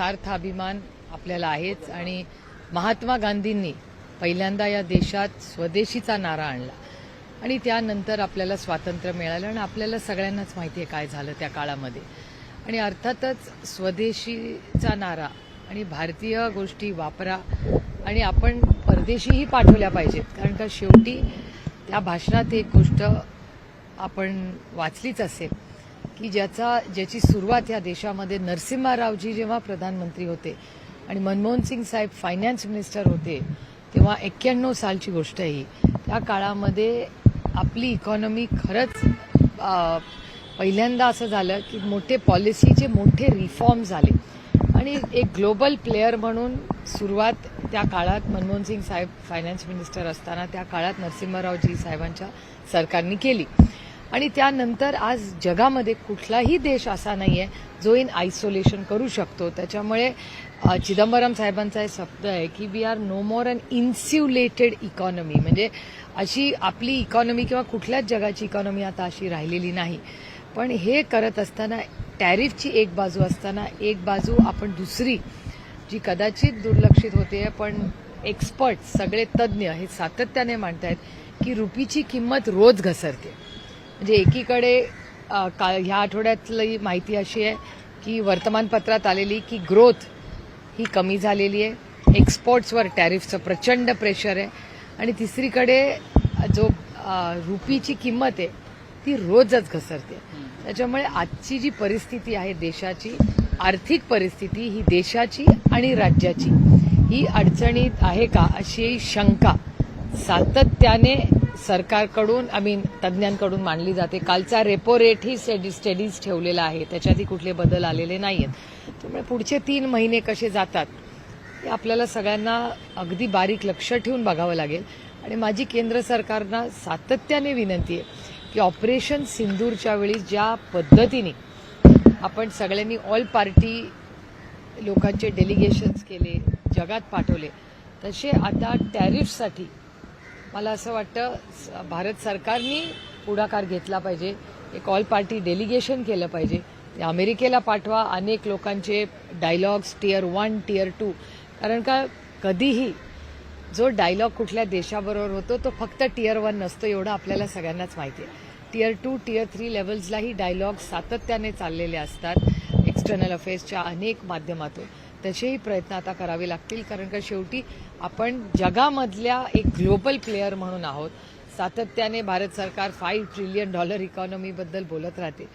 सार्थ अभिमान आपल्याला आहेच आणि महात्मा गांधींनी पहिल्यांदा या देशात स्वदेशीचा नारा आणला. आणि त्यानंतर आपल्याला स्वातंत्र्य मिळालं आणि आपल्याला सगळ्यांनाच माहिती आहे काय झालं त्या काळामध्ये. आणि अर्थातच स्वदेशीचा नारा आणि भारतीय गोष्टी वापरा आणि आपण परदेशीही पाठवल्या पाहिजेत. कारण का शेवटी त्या भाषणात एक गोष्ट आपण वाचलीच असेल. की ज्याचा ज्याची सुरुवात या देशामध्ये नरसिम्हारावजी जेव्हा प्रधानमंत्री होते आणि मनमोहन सिंग साहेब फायनान्स मिनिस्टर होते तेव्हा एक्क्याण्णव सालची गोष्ट आहे ही. त्या काळामध्ये आपली इकॉनॉमी खरंच पहिल्यांदा असं झालं की मोठे पॉलिसीचे मोठे रिफॉर्म झाले आणि एक ग्लोबल प्लेअर म्हणून सुरुवात त्या काळात मनमोहन सिंग साहेब फायनान्स मिनिस्टर असताना त्या काळात नरसिंहरावजी साहेबांच्या सरकारने केली. आणि त्यानंतर आज जगामध्ये कुठलाही देश असा नाही आहे जो इन आयसोलेशन करू शकतो. त्याच्यामुळे चिदंबरम साहेबांचा हे शब्द आहे की we are no more an insulated economy म्हणजे अशी आपली इकॉनॉमी किंवा कुठल्याच जगाची इकॉनॉमी आता अशी राहिलेली नाही. पण हे करत असताना टॅरिफची एक बाजू असताना एक बाजू आपण दुसरी जी कदाचित दुर्लक्षित होते पण एक्सपर्ट सगळे तज्ज्ञ हे सातत्याने मांडत आहेत की रुपीची किंमत रोज घसरते. म्हणजे एकीकडे का ह्या आठवड्यातली माहिती अशी आहे की वर्तमानपत्रात आलेली की ग्रोथ ही कमी झालेली आहे. एक्सपोर्ट्सवर टॅरिफचं प्रचंड प्रेशर आहे. आणि तिसरीकडे जो रुपीची किंमत आहे ती रोजच घसरते. त्याच्यामुळे आजची जी परिस्थिती आहे देशाची आर्थिक परिस्थिती ही देशाची आणि राज्याची. ही अडचणीत आहे का अशी शंका सातत्याने सरकारकडून आय मीन तज्ज्ञांकडून मांडली जाते. कालचा रेपो रेट ही स्टेडी स्टेडीज ठेवलेला आहे. त्याच्यातही कुठले बदल आलेले नाही आहेत त्यामुळे पुढचे तीन महिने कसे जातात हे आपल्याला सगळ्यांना अगदी बारीक लक्ष ठेवून बघावं लागेल. आणि माझी केंद्र सरकारना सातत्याने विनंती आहे की ऑपरेशन सिंदूरच्या वेळी ज्या पद्धतीने आपण सगळ्यांनी ऑल पार्टी लोकांचे डेलिगेशन्स केले जगात पाठवले तसे आता टॅरिफसाठी मला असं वाटतं स- भारत सरकारनी पुढाकार घेतला पाहिजे. एक ऑल पार्टी डेलिगेशन केलं पाहिजे. अमेरिकेला पाठवा अनेक लोकांचे dialogues tier one tier two. कारण का कधीही जो डायलॉग कुठल्या देशाबरोबर होतो तो फक्त टिअर वन नसतो एवढं आपल्याला सगळ्यांनाच माहिती आहे. टिअर टू टिअर थ्री लेवल्सलाही डायलॉग सातत्याने चाललेले असतात. एक्सटर्नल अफेअर्सच्या अनेक माध्यमातून. तसेही प्रयत्न आता करावे लागतील कारण का शेवटी आपण जगामधल्या एक ग्लोबल प्लेअर म्हणून आहोत. सातत्याने भारत सरकार फाईव्ह ट्रिलियन डॉलर इकॉनॉमीबद्दल बोलत राहते.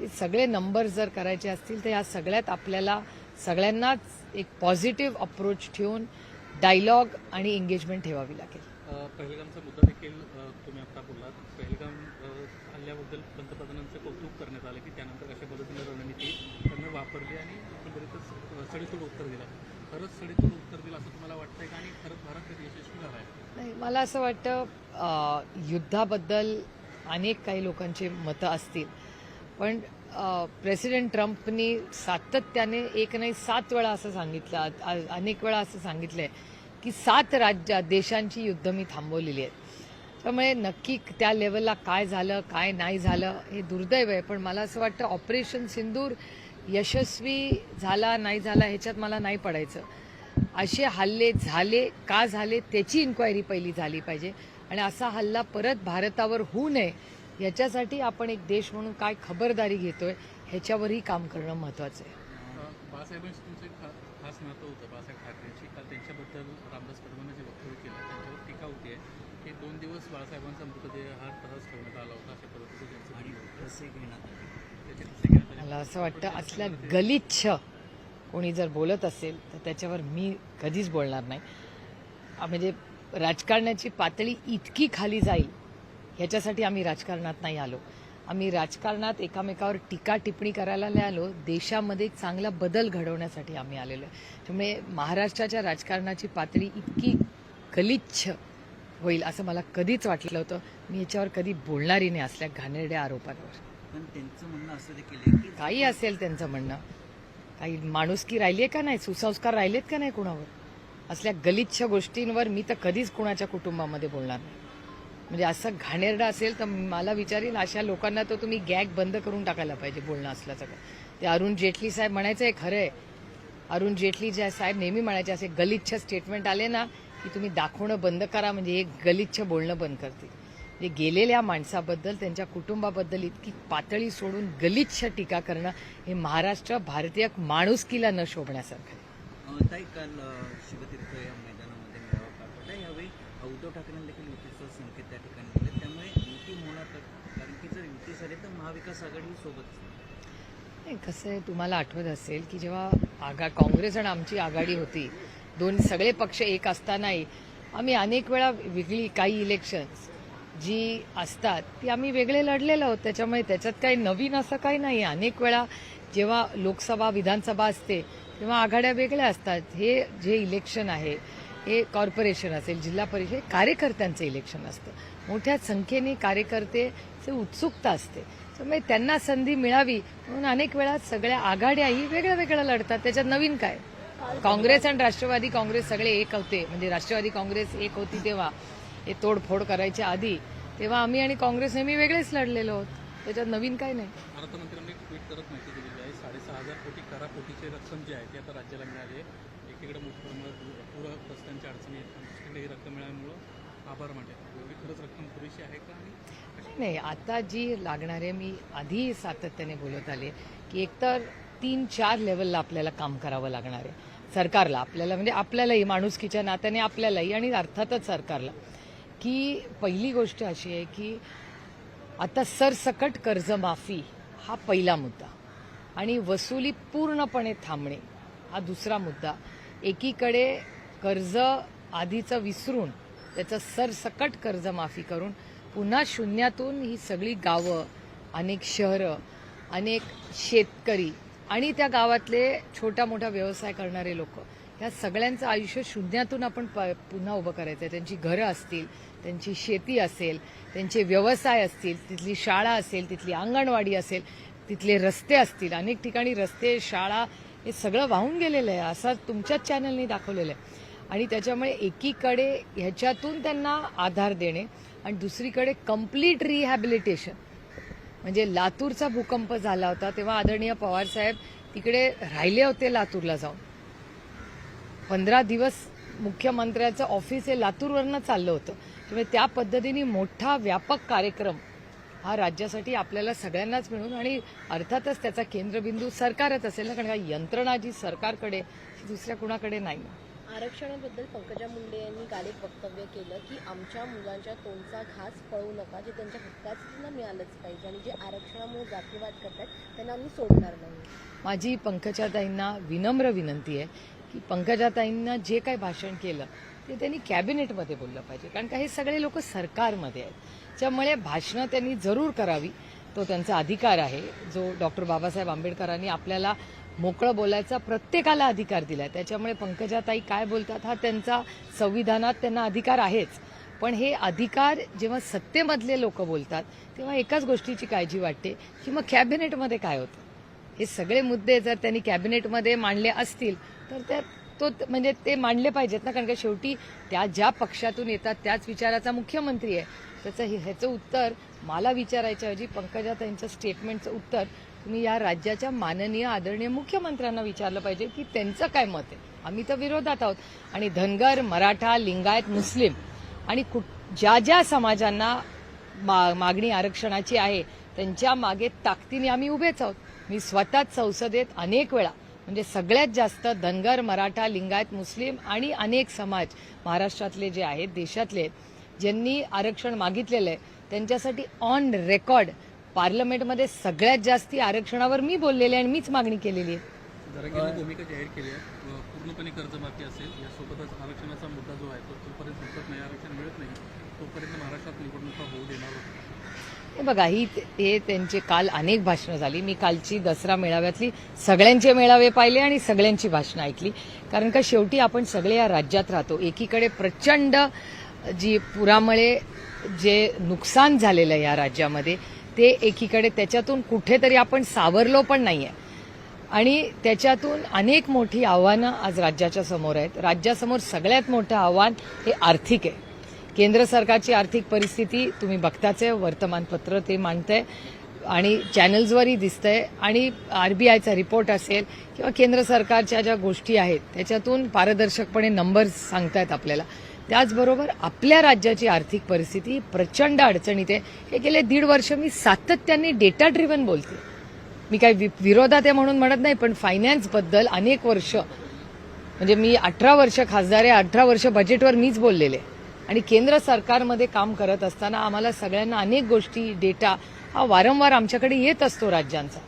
ते सगळे नंबर जर करायचे असतील तर या सगळ्यात आपल्याला सगळ्यांनाच एक पॉझिटिव्ह अप्रोच ठेवून डायलॉग आणि एंगेजमेंट ठेवावी लागेल. पहलगामचा मुद्दा देखील तुम्ही आता बोललात. पहलगाम अ, हल्ल्याबद्दल पंतप्रधानांचं कौतुक करण्यात आलं की त्यानंतर अशा पद्धतीने रणनीती त्यांना वापरली आणि एकंदरीतच सडेतोड उत्तर दिलं. खरंच सडेतोड उत्तर दिलं असं तुम्हाला वाटतंय का? आणि खरंच भारत कधी यशस्वी झाला आहे? नाही मला असं वाटतं युद्धाबद्दल अनेक काही लोकांचे मतं असतील. पण प्रेसिडेंट ट्रम्पनी सातत्याने एक नाही सात वेळा असं सांगितलं अनेक वेळा असं सांगितलं आहे की सात राज्य देशांची युद्ध मी थांबवलेली आहेत. त्यामुळे नक्की त्या लेवलला काय झालं काय नाही झालं हे दुर्दैव आहे. पण मला असं वाटतं ऑपरेशन सिंदूर यशस्वी झाला नाही झाला ह्याच्यात मला नाही पडायचं. असे हल्ले झाले का झाले त्याची इन्क्वायरी पहिली झाली पाहिजे. आणि असा हल्ला परत भारतावर होऊ नये याच्यासाठी आपण एक देश म्हणून काय खबरदारी घेतोय ह्याच्यावरही काम करणं महत्वाचं आहे. बाळासाहेबांशी तुमचं खास नातं होतं बाळासाहेब ठाकरेंशी. काल त्यांच्याबद्दल रामदास कदमांनी जे वक्तव्य केलं? त्यांच्यावर टीका होती की दोन दिवस बाळासाहेबांचा मृतदेह हा तसाच ठेवण्यात आला होता अशा पद्धतीचं त्यांचं आणि त्याचे कसे घेण्यात आले मला असं वाटतं असल्या गलिच्छ कोणी जर बोलत असेल तर त्याच्यावर मी कधीच बोलणार नाही. म्हणजे राजकारणाची पातळी इतकी खाली जाईल ह्याच्यासाठी आम्ही राजकारणात नाही आलो. आम्ही राजकारणात एकामेकावर टीका टिप्पणी करायला नाही आलो. देशामध्ये एक चांगला बदल घडवण्यासाठी आम्ही आलेलो. आहे त्यामुळे महाराष्ट्राच्या राजकारणाची पातळी इतकी गलिच्छ होईल असं मला कधीच वाटलं होतं. मी याच्यावर कधी बोलणारी नाही असल्या घाणेरड्या आरोपांवर. पण त्यांचं म्हणणं असं देखील आहे की काही असेल त्यांचं म्हणणं. काही माणुसकी राहिली आहे का नाही? सुसंस्कार राहिलेत का नाही कुणावर? असल्या गलिच्छ गोष्टींवर मी तर कधीच कुणाच्या कुटुंबामध्ये बोलणार नाही. म्हणजे असं घाणेरडा असेल तर मला विचारेल अशा लोकांना तर तुम्ही गॅग बंद करून टाकायला पाहिजे बोलणं असलं सगळं ते अरुण जेटली साहेब म्हणायचं आहे खरं आहे. अरुण जेटली जे साहेब नेहमी म्हणायचे असे गलिच्छ स्टेटमेंट आले ना की तुम्ही दाखवणं बंद करा म्हणजे हे गलिच्छ बोलणं बंद करतील. म्हणजे गेलेल्या माणसाबद्दल त्यांच्या कुटुंबाबद्दल इतकी पातळी सोडून गलिच्छ टीका करणं हे महाराष्ट्र भारतीय माणुसकीला न शोभण्यासारखं आहे. अं, ताई काल अं, शिवतीर्थ या मैदानामध्ये मेळावा पार पडला. यावेळी उद्धव ठाकरेंना देखील युतीचा संकेत त्या ठिकाणी दिले. त्यामुळे युती होणार तर कारण की जर युती झाली तर महाविकास आघाडी सोबत नाही कसं आहे तुम्हाला आठवत असेल की जेव्हा आगा काँग्रेस आणि आमची आघाडी होती दोन सगळे पक्ष एक असतानाही आम्ही अनेक वेळा वेगळी काही इलेक्शन्स जी असतात ती आम्ही वेगळे लढलेलो आहोत. त्याच्यामुळे त्याच्यात काही नवीन असं काही नाही अनेक वेळा जेव्हा लोकसभा विधानसभा असते तेव्हा आघाड्या वेगळ्या असतात. हे जे इलेक्शन आहे हे कॉर्पोरेशन असेल जिल्हा परिषद कार्यकर्त्यांचं इलेक्शन असतं. मोठ्या संख्येने कार्यकर्तेचे उत्सुकता असते. त्यामुळे त्यांना संधी मिळावी म्हणून अनेक वेळा सगळ्या आघाड्याही वेगळ्या वेगळ्या लढतात. त्याच्यात नवीन काय? काँग्रेस आणि राष्ट्रवादी काँग्रेस सगळे एक होते. म्हणजे राष्ट्रवादी काँग्रेस एक होती तेव्हा. हे तोडफोड करायच्या आधी तेव्हा आम्ही आणि काँग्रेस नेहमी वेगळेच लढलेलो आहोत. त्याच्यात नवीन काय नाही. अर्थमंत्र्यांनी ट्विट करत माहिती दिलेली आहे साडेसहा हजार कोटी करापोटीची रक्कम जी आहे ती आता राज्याला मिळाली आहे. एकीकडे मोठ्या प्रमाणात पूरग्रस्तांच्या अडचणी आहेत ही रक्कम मिळाल्यामुळं आभार मानले. एवढी खरंच रक्कम पुरेशी आहे का? नाही आता जी लागणार आहे मी आधी सातत्याने बोलत आले की एकतर तीन चार लेवलला आपल्याला काम करावं लागणार आहे. सरकारला आपल्याला म्हणजे आपल्यालाही माणुसकीच्या नात्याने आपल्यालाही आणि अर्थातच सरकारला. की पहिली गोष्ट अशी आहे की आता सरसकट कर्जमाफी हा पहिला मुद्दा. आणि वसुली पूर्णपणे थांबणे हा दुसरा मुद्दा. एकीकडे कर्ज आधीचं विसरून त्याचं सरसकट कर्जमाफी करून पुन्हा शून्यातून ही सगळी गावं अनेक शहरं अनेक शेतकरी आणि त्या गावातले छोटा मोठा व्यवसाय करणारे लोक ह्या सगळ्यांचं आयुष्य शून्यातून आपण प पुन्हा उभं करायचं आहे त्यांची घरं असतील त्यांची शेती असेल त्यांचे व्यवसाय असतील तिथली शाळा असेल तिथली अंगणवाडी असेल तिथले रस्ते असतील. अनेक ठिकाणी रस्ते शाळा हे सगळं वाहून गेलेलं आहे असं तुमच्याच चॅनलने दाखवलेलं आहे. आणि त्याच्यामुळे एकीकडे ह्याच्यातून त्यांना आधार देणे आणि दुसरीकडे कंप्लीट रिहॅबिलिटेशन. म्हणजे लातूरचा भूकंप झाला होता तेव्हा आदरणीय पवार साहेब तिकडे राहिले होते लातूरला जाऊन. पंधरा दिवस मुख्यमंत्र्याचं ऑफिस हे लातूरवरनं चाललं होतं. त्यामुळे त्या पद्धतीने मोठा व्यापक कार्यक्रम हा राज्यासाठी आपल्याला सगळ्यांनाच मिळून आणि अर्थातच त्याचा केंद्रबिंदू सरकारच असेल ना कारण का यंत्रणा जी सरकारकडे दुसऱ्या कुणाकडे नाही आरक्षणाबद्दल पंकजा मुंडे यांनी काल एक वक्तव्य केलं की आमच्या मुलांच्या तोंडचा घास पळू नका जे त्यांच्या हक्काचं मिळालंच पाहिजे आणि जे आरक्षणामुळे जातीवाद करतात त्यांना आम्ही सोडणार नाही. माझी पंकजाताईंना विनम्र विनंती आहे की पंकजाताईंना जे काही भाषण केलं ते त्यांनी कॅबिनेटमध्ये बोललं पाहिजे. कारण का हे सगळे लोक सरकारमध्ये आहेत. त्यामुळे भाषणं त्यांनी जरूर करावी. तो त्यांचा अधिकार आहे. जो डॉक्टर बाबासाहेब आंबेडकरांनी आपल्याला मोकळं बोलायचा प्रत्येकाला अधिकार दिला त्याच्यामुळे पंकजाताई काय बोलतात हा त्यांचा संविधानात त्यांना अधिकार आहेच. पण हे अधिकार जेव्हा सत्तेमधले लोक बोलतात तेव्हा एकाच गोष्टीची काळजी वाटते की मग कॅबिनेटमध्ये काय होतं? हे सगळे मुद्दे जर त्यांनी कॅबिनेटमध्ये मांडले असतील तर त्या तो म्हणजे ते मांडले पाहिजेत ना कारण का शेवटी त्या ज्या पक्षातून येतात त्याच विचाराचा मुख्यमंत्री आहे. त्याचं हे- ह्याचं उत्तर मला विचारायच्या ऐवजी त्यांच्या स्टेटमेंटचं उत्तर तुम्ही या राज्याच्या माननीय आदरणीय मुख्यमंत्र्यांना विचारलं पाहिजे की त्यांचं काय मत आहे? आम्ही तर विरोधात आहोत. आणि धनगर मराठा लिंगायत मुस्लिम आणि कुठ- ज्या ज्या समाजांना मा- मागणी आरक्षणाची आहे त्यांच्या मागे ताकदीने आम्ही उभेच आहोत. मी स्वतःच संसदेत अनेक वेळा म्हणजे सगळ्यात जास्त धनगर मराठा लिंगायत मुस्लिम आणि अनेक समाज महाराष्ट्रातले जे आहेत देशातले आहेत, ज्यांनी आरक्षण मागितलेलं आहे त्यांच्यासाठी ऑन रेकॉर्ड पार्लमेंटमध्ये सगळ्यात जास्ती आरक्षणावर मी बोललेले आहे आणि मीच मागणी केलेली आहे. पूर्णपणे कर्जमाफी असेल यासोबतच आरक्षणाचा मुद्दा जो आहे तो जोपर्यंत संपत नाही आरक्षण मिळत नाही तोपर्यंत महाराष्ट्रात निवडणुका होऊ देणार नाही. हे बघा ही हे त्यांचे काल अनेक भाषणं झाली. मी कालची दसरा मेळाव्यातली सगळ्यांचे मेळावे पाहिले आणि सगळ्यांची भाषणं ऐकली. कारण का शेवटी आपण सगळे या राज्यात राहतो. एकीकडे प्रचंड जी पुरामुळे जे नुकसान झालेलं या राज्यामध्ये ते एकीकडे त्याच्यातून कुठेतरी आपण सावरलो पण नाही आहे आणि त्याच्यातून अनेक मोठी आव्हानं आज राज्याच्या समोर आहेत. राज्यासमोर सगळ्यात मोठं आव्हान हे आर्थिक आहे. केंद्र सरकारची आर्थिक परिस्थिती तुम्ही बघताच आहे वर्तमानपत्र ते मांडतंय आणि चॅनल्सवरही दिसतंय आणि आर बी आयचा रिपोर्ट असेल किंवा केंद्र सरकारच्या ज्या गोष्टी आहेत त्याच्यातून पारदर्शकपणे नंबर्स सांगतायत आपल्याला. त्याचबरोबर आपल्या राज्याची आर्थिक परिस्थिती प्रचंड अडचणीत आहे. हे गेले दीड वर्ष मी सातत्याने डेटा ड्रिव्हन बोलते. मी काही वि- विरोधात आहे म्हणून म्हणत नाही पण फायनान्सबद्दल अनेक वर्ष म्हणजे मी अठरा वर्ष खासदार आहे अठरा वर्ष बजेटवर मीच बोललेले. आणि केंद्र सरकारमध्ये काम करत असताना आम्हाला सगळ्यांना अनेक गोष्टी डेटा हा वारंवार आमच्याकडे येत असतो राज्यांचा.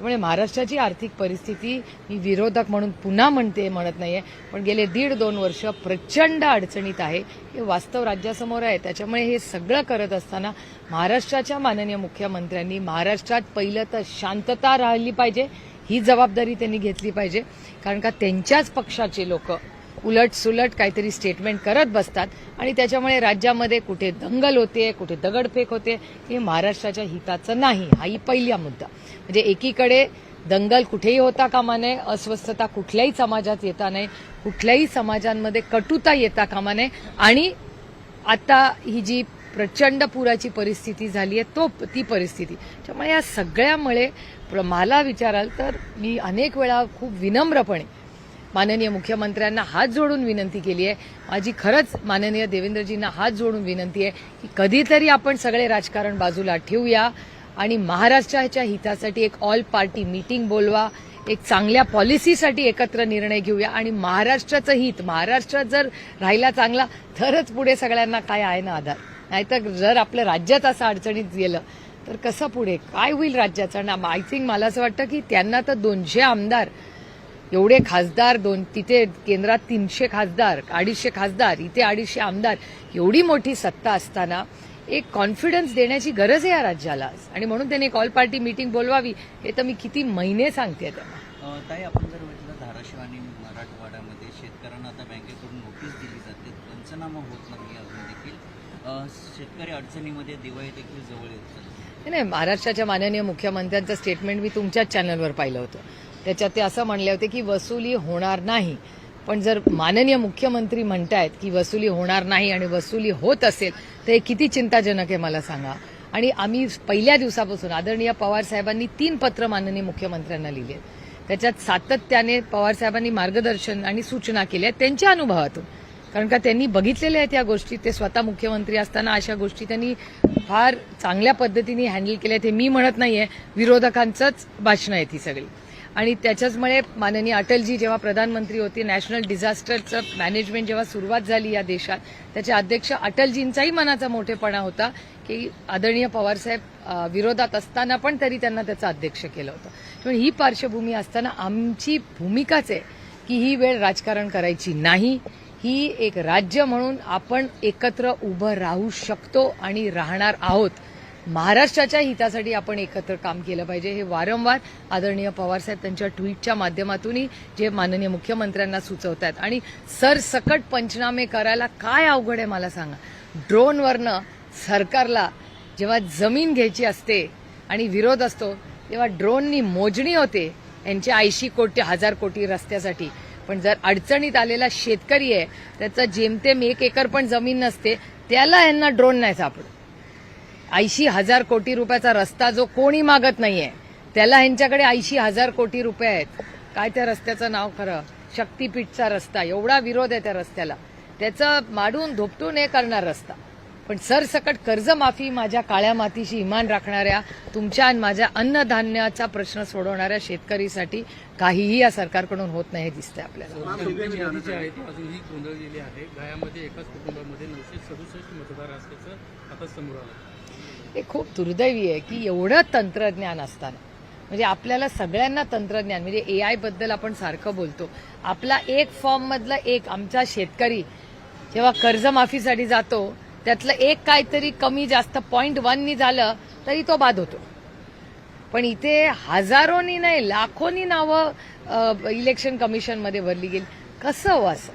त्यामुळे महाराष्ट्राची आर्थिक परिस्थिती मी विरोधक म्हणून पुन्हा म्हणते म्हणत नाही आहे पण गेले दीड दोन वर्ष प्रचंड अडचणीत आहे. हे वास्तव राज्यासमोर आहे. त्याच्यामुळे हे सगळं करत असताना महाराष्ट्राच्या माननीय मुख्यमंत्र्यांनी महाराष्ट्रात पहिलं तर शांतता राहिली पाहिजे. ही जबाबदारी त्यांनी घेतली पाहिजे. कारण का त्यांच्याच पक्षाचे लोक उलट सुलट काहीतरी स्टेटमेंट करत बसतात. आणि त्याच्यामुळे राज्यामध्ये कुठे दंगल होते कुठे दगडफेक होते हे महाराष्ट्राच्या हिताचं नाही. हाही पहिला मुद्दा. म्हणजे एकीकडे दंगल कुठेही होता कामा नये अस्वस्थता कुठल्याही समाजात येता नाही कुठल्याही समाजांमध्ये कटुता येता कामा नये आणि आता ही जी प्रचंड पुराची परिस्थिती झाली आहे तो ती परिस्थिती. त्यामुळे या सगळ्यामुळे प्र- मला विचाराल तर मी अनेक वेळा खूप विनम्रपणे माननीय मुख्यमंत्र्यांना हात जोडून विनंती केली आहे. माझी खरंच माननीय देवेंद्रजींना हात जोडून विनंती आहे की कधीतरी आपण सगळे राजकारण बाजूला ठेवूया आणि महाराष्ट्राच्या हितासाठी एक ऑल पार्टी मीटिंग बोलवा एक चांगल्या पॉलिसीसाठी एकत्र निर्णय घेऊया आणि महाराष्ट्राचं हित महाराष्ट्रात जर राहिला चांगला तरच पुढे सगळ्यांना काय आहे ना आधार. नाहीतर जर आपलं राज्यात असं अडचणीत गेलं तर कसं पुढे? काय होईल राज्याचं? ना आय थिंक मला असं वाटतं की त्यांना तर दोनशे आमदार एवढे खासदार दोन तिथे केंद्रात तीनशे खासदार अडीचशे खासदार इथे अडीचशे आमदार एवढी मोठी सत्ता असताना एक कॉन्फिडन्स देण्याची गरज आहे या राज्याला. आणि म्हणून त्यांनी एक ऑल पार्टी मीटिंग बोलवावी हे तर मी किती महिने सांगते त्यांना ताई आपण जर म्हटलं धाराशिव आणि मराठवाड्यामध्ये शेतकऱ्यांना आता बँकेकडून नोटीस दिली जाते पंचनामा होत नाही अजून देखील. शेतकरी अडचणीमध्ये दिवाळी देखील जवळ येत नाही महाराष्ट्राच्या माननीय मुख्यमंत्र्यांचं स्टेटमेंट मी तुमच्याच चॅनलवर पाहिलं होतं. त्याच्यात ते असं म्हणले होते की वसुली होणार नाही. पण जर माननीय मुख्यमंत्री म्हणतायत की वसुली होणार नाही आणि वसुली होत असेल तर हे किती चिंताजनक आहे मला सांगा. आणि आम्ही पहिल्या दिवसापासून आदरणीय पवार साहेबांनी तीन पत्र माननीय मुख्यमंत्र्यांना लिहिली. आहेत त्याच्यात सातत्याने पवार साहेबांनी मार्गदर्शन आणि सूचना केल्या आहेत त्यांच्या अनुभवातून. कारण का त्यांनी बघितलेल्या आहेत या गोष्टी ते स्वतः मुख्यमंत्री असताना अशा गोष्टी त्यांनी फार चांगल्या पद्धतीने हँडल केल्या आहेत हे मी म्हणत नाहीये. विरोधकांचंच भाषणं आहेत ही सगळी. आणि त्याच्याचमुळे माननीय अटलजी जेव्हा प्रधानमंत्री होते नॅशनल डिझास्टरचं मॅनेजमेंट जेव्हा सुरुवात झाली या देशात त्याचे अध्यक्ष अटलजींचाही मनाचा मोठेपणा होता की आदरणीय पवारसाहेब विरोधात असताना पण तरी त्यांना त्याचं अध्यक्ष केलं होतं. त्यामुळे ही पार्श्वभूमी असताना आमची भूमिकाच आहे की ही वेळ राजकारण करायची नाही. ही एक राज्य म्हणून आपण एकत्र उभं राहू शकतो आणि राहणार आहोत. महाराष्ट्राच्या हितासाठी आपण एकत्र काम केलं पाहिजे. हे वारंवार आदरणीय पवारसाहेब त्यांच्या ट्विटच्या माध्यमातूनही जे माननीय मुख्यमंत्र्यांना सुचवत आहेत आणि सरसकट पंचनामे करायला काय अवघड आहे मला सांगा. ड्रोनवरनं सरकारला जेव्हा जमीन घ्यायची असते आणि विरोध असतो तेव्हा ड्रोननी मोजणी होते यांचे ऐंशी कोटी हजार कोटी रस्त्यासाठी. पण जर अडचणीत आलेला शेतकरी आहे त्याचं जेमतेम एक एकर पण जमीन नसते त्याला यांना ड्रोन नाही सापडत. ऐंशी हजार कोटी रुपयाचा रस्ता जो कोणी मागत नाहीये त्याला ह्यांच्याकडे ऐंशी हजार कोटी रुपये आहेत. काय त्या रस्त्याचं नाव खरं? शक्तीपीठचा रस्ता. एवढा विरोध आहे त्या रस्त्याला. त्याचं माडून धोपटून हे करणार रस्ता. पण सरसकट कर्जमाफी माझ्या काळ्या मातीशी इमान राखणाऱ्या तुमच्या आणि माझ्या अन्नधान्याचा प्रश्न सोडवणाऱ्या शेतकरीसाठी काहीही या सरकारकडून होत नाही हे दिसतंय आपल्याला. हे खूप दुर्दैवी आहे की एवढं तंत्रज्ञान असताना. म्हणजे आपल्याला सगळ्यांना तंत्रज्ञान म्हणजे ए आयबद्दल आपण सारखं बोलतो. आपला एक फॉर्म मधला एक आमचा शेतकरी जेव्हा कर्जमाफीसाठी जातो त्यातलं एक काहीतरी कमी जास्त पॉईंट वननी झालं तरी तो बाद होतो. पण इथे हजारोनी नाही लाखोनी नावं इलेक्शन कमिशनमध्ये भरली गेली. कसं हो असं?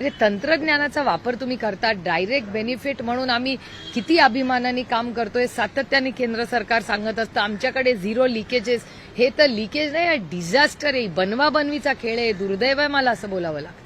म्हणजे तंत्रज्ञानाचा वापर तुम्ही करता डायरेक्ट बेनिफिट म्हणून आम्ही किती अभिमानाने काम करतोय सातत्याने केंद्र सरकार सांगत असतं आमच्याकडे झिरो लिकेजेस हे तर लिकेज नाही डिझास्टर आहे. बनवा बनवीचा खेळ आहे दुर्दैव आहे मला असं बोलावं लागतं.